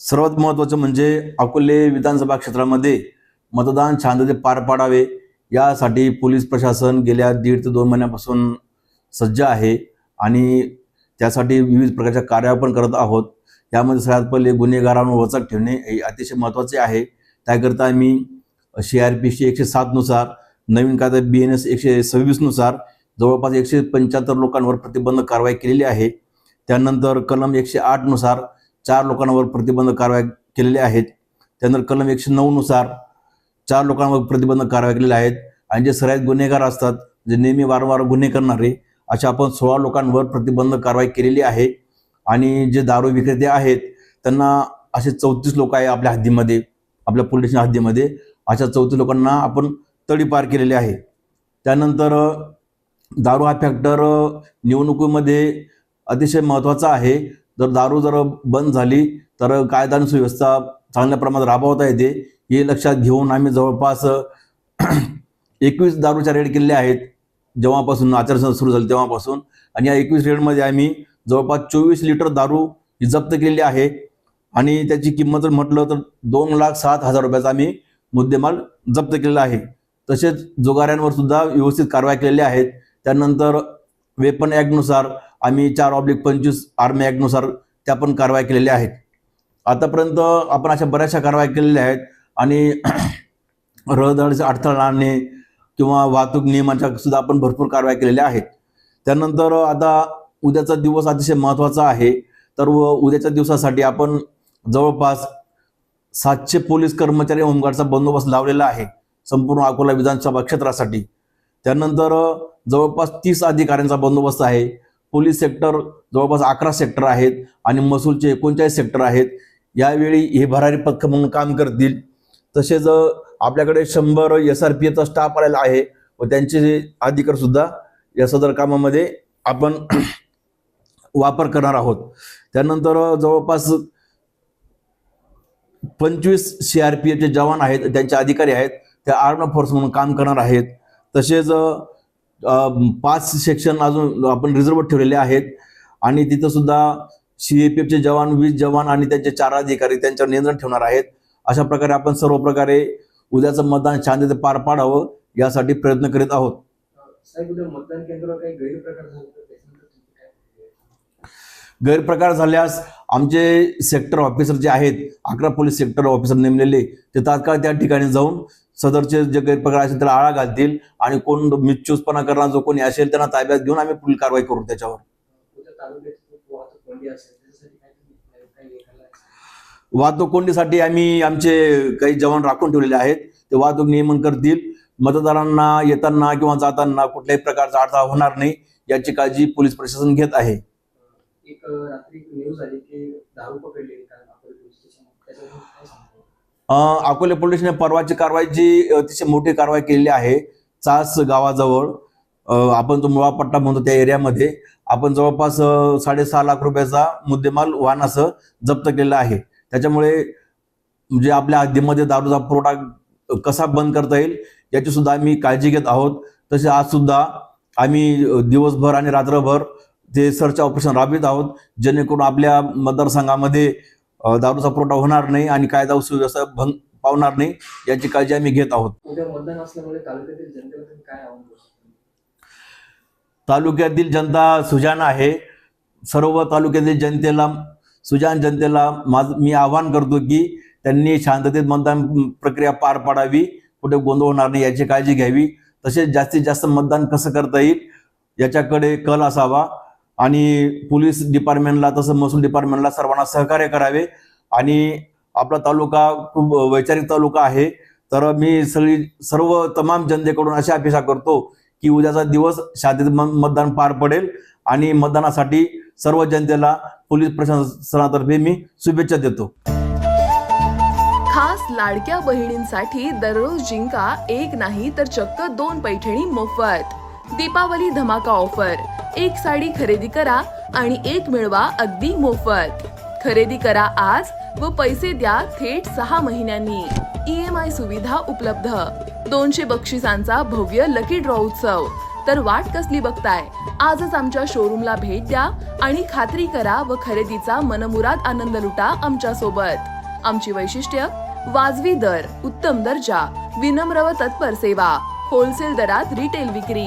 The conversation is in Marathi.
सर्वात महत्त्वाचं म्हणजे अकोले विधानसभा क्षेत्रामध्ये मतदान शांततेत पार पाडावे. यासाठी पोलीस प्रशासन गेल्या दीड ते दोन महिन्यापासून सज्ज आहे आणि त्यासाठी विविध प्रकारच्या कार्य पण करत आहोत. यामध्ये सगळ्यात पहिले गुन्हेगारांवर वचक ठेवणे हे अतिशय महत्त्वाचे आहे. त्याकरिता आम्ही सी आर पी सी एकशे सातनुसार नवीन कायदा बी एन एस एकशे सव्वीसनुसार जवळपास एकशे पंच्याहत्तर लोकांवर प्रतिबंध कारवाई केलेली आहे. त्यानंतर कलम एकशे आठनुसार चार लोकांवर प्रतिबंध कारवाई केलेल्या आहेत. त्यानंतर कलम एकशे नऊनुसार चार लोकांवर प्रतिबंध कारवाई केलेल्या आहेत. आणि जे सराईत गुन्हेगार असतात जे नेहमी वारंवार गुन्हे करणारे अशा आपण सोळा लोकांवर प्रतिबंध कारवाई केलेली आहे. आणि जे दारू विक्रेते आहेत त्यांना असे चौतीस लोक आहे आपल्या हद्दीमध्ये आपल्या पोलीस स्टेशन हद्दीमध्ये. अशा चौतीस लोकांना आपण तडीपार केलेले आहे. त्यानंतर दारू हा फॅक्टर निवडणुकीमध्ये अतिशय महत्त्वाचा आहे. जर दारू जर बंद झाली तर कायदा आणि सुव्यवस्था चांगल्या प्रमाणात राबवता येते. हे लक्षात घेऊन आम्ही जवळपास एकवीस दारूच्या रेड केलेल्या आहेत जेव्हापासून आचारसंहिता सुरू झाली तेव्हापासून. आणि या एकवीस रेडमध्ये आम्ही जवळपास चोवीस लिटर दारू ही जप्त केलेली आहे. आणि त्याची किंमत जर म्हटलं तर दोन लाख सात हजार रुपयाचा आम्ही मुद्देमाल जप्त केलेला आहे. तसेच जुगाऱ्यांवर सुद्धा व्यवस्थित कारवाई केलेली आहेत त्यानंतर वेपन ॲक्टनुसार आम्ही चार ऑब्लिक पंचवीस आर्मी ॲक्टनुसार त्या पण कारवाई केलेल्या आहेत. आतापर्यंत आपण अशा बऱ्याचशा कारवाई केलेल्या आहेत आणि रहदारीचा अडथळा आणणे किंवा वाहतूक नियमांच्या सुद्धा आपण भरपूर कारवाई केलेल्या आहेत. त्यानंतर आता उद्याचा दिवस अतिशय महत्त्वाचा आहे. तर व उद्याच्या दिवसासाठी आपण जवळपास सातशे पोलीस कर्मचारी होमगार्डचा बंदोबस्त लावलेला आहे. संपूर्ण अकोला विधानसभा क्षेत्रासाठी. त्यानंतर जवळपास तीस अधिकाऱ्यांचा बंदोबस्त आहे. पोलीस सेक्टर जवळपास अकरा सेक्टर आहेत आणि महसूलचे एकोणचाळीस सेक्टर आहेत. यावेळी हे भरारी पथक म्हणून काम करतील. तसेच आपल्याकडे शंभर एस आर पी एचा स्टाफ आलेला आहे व त्यांचे अधिकार सुद्धा या सदर कामामध्ये आपण वापर करणार आहोत. त्यानंतर जवळपास पंचवीस सी आर पी एफचे जवान आहेत त्यांचे अधिकारी आहेत ते आर्म फोर्स म्हणून काम करणार आहेत. तसेच पाच सेक्शन अजून आपण रिझर्व ठेवलेले आहेत. आणि तिथं सुद्धा सीएपीएफचे जवान वीस जवान आणि त्यांचे चार अधिकारी त्यांच्यावर नियंत्रण ठेवणार आहेत. अशा प्रकारे आपण सर्व प्रकारे उद्याचं मतदान शांततेत पार पाडावं यासाठी प्रयत्न करीत आहोत. साहेब उद्या मतदान केंद्रावर काही गैरप्रकार झाले तर त्याच्यानंतर तुमची काय प्रतिक्रिया? गैरप्रकार झाल्यास आमचे सेक्टर ऑफिसर जे आहेत अकरा पोलीस सेक्टर ऑफिसर नेमलेले ते तात्काळ त्या ठिकाणी जाऊन सदरचे जे गैरप्रकार असेल त्याला आळा घालतील आणि कोण मिसचूसपणा करणार जो कोणी असेल त्यांना ताब्यात घेऊन आम्ही पुढील कारवाई करू त्याच्यावर. वाहतूक वाहतूक कोंडीसाठी आम्ही आमचे काही जवान राखून ठेवलेले आहेत. ते वाहतूक नियमन करतील. मतदारांना येताना किंवा जाताना कुठल्याही प्रकारचा अडथळा होणार नाही याची काळजी पोलीस प्रशासन घेत आहे. एक रात्री न्यूज आली की दारू पकडली कारण अकोले पोलीस स्टेशन काय सांगतो? पोलिसने परवाची कारवाई जी अतिशय मोठी कारवाई केलेली आहे चास गावाजवळ आपण जो मुळा पट्टा म्हणतो त्या एरियामध्ये आपण जवळपास साडेसहा लाख रुपयाचा मुद्देमाल वाहनासह जप्त केलेला आहे. त्याच्यामुळे म्हणजे आपल्या हद्दीमध्ये दारूचा पुरवठा कसा बंद करता येईल याची सुद्धा आम्ही काळजी घेत आहोत. तसे आज सुद्धा आम्ही दिवसभर आणि रात्रभर ते सर्च ऑपरेशन राबवित आहोत जेणेकरून आपल्या मतदारसंघामध्ये दारूचा पुरवठा होणार नाही आणि कायदा सुव्यवस्था भंग पावणार नाही याची काळजी आम्ही घेत आहोत? तालुक्यातील जनता सुजान आहे. सर्व तालुक्यातील जनतेला सुजान जनतेला माझ मी आवाहन करतो की त्यांनी शांततेत मतदान प्रक्रिया पार पाडावी कुठे गोंधळ होणार नाही याची काळजी घ्यावी. तसेच जास्तीत जास्त मतदान कसं करता येईल याच्याकडे कल असावा. आणि पोलीस डिपार्टमेंटला तसं महसूल डिपार्टमेंटला सर्वांना सहकार्य करावे. आणि आपला तालुका खूप वैचारिक तालुका आहे. तर मी सगळी सर्व तमाम जनतेकडून अशी अपेक्षा करतो की उद्याचा दिवस शांततेत मतदान पार पडेल. आणि मतदानासाठी सर्व जनतेला पोलीस प्रशासनातर्फे मी शुभेच्छा देतो. खास लाडक्या बहिणींसाठी दररोज जिंका एक नाही तर चक्क दोन पैठणी मोफत. दीपावली धमाका ऑफर. एक साडी खरेदी करा आणि एक मिळवा अगदी मोफत. खरेदी करा आज व पैसे द्या थेट सहा महिन्यांनी. ई एम आय सुविधा उपलब्ध. दोनशे बक्षिसांचा भव्य लकी ड्रॉ उत्सव. तर वाट कसली बघताय? आजच आमच्या शोरूमला भेट द्या आणि खात्री करा व खरेदीचा मनमुराद आनंद लुटा आमच्यासोबत आमची वैशिष्ट्य वाजवी दर उत्तम दर्जा विनम्र व तत्पर सेवा होलसेल दरात रिटेल विक्री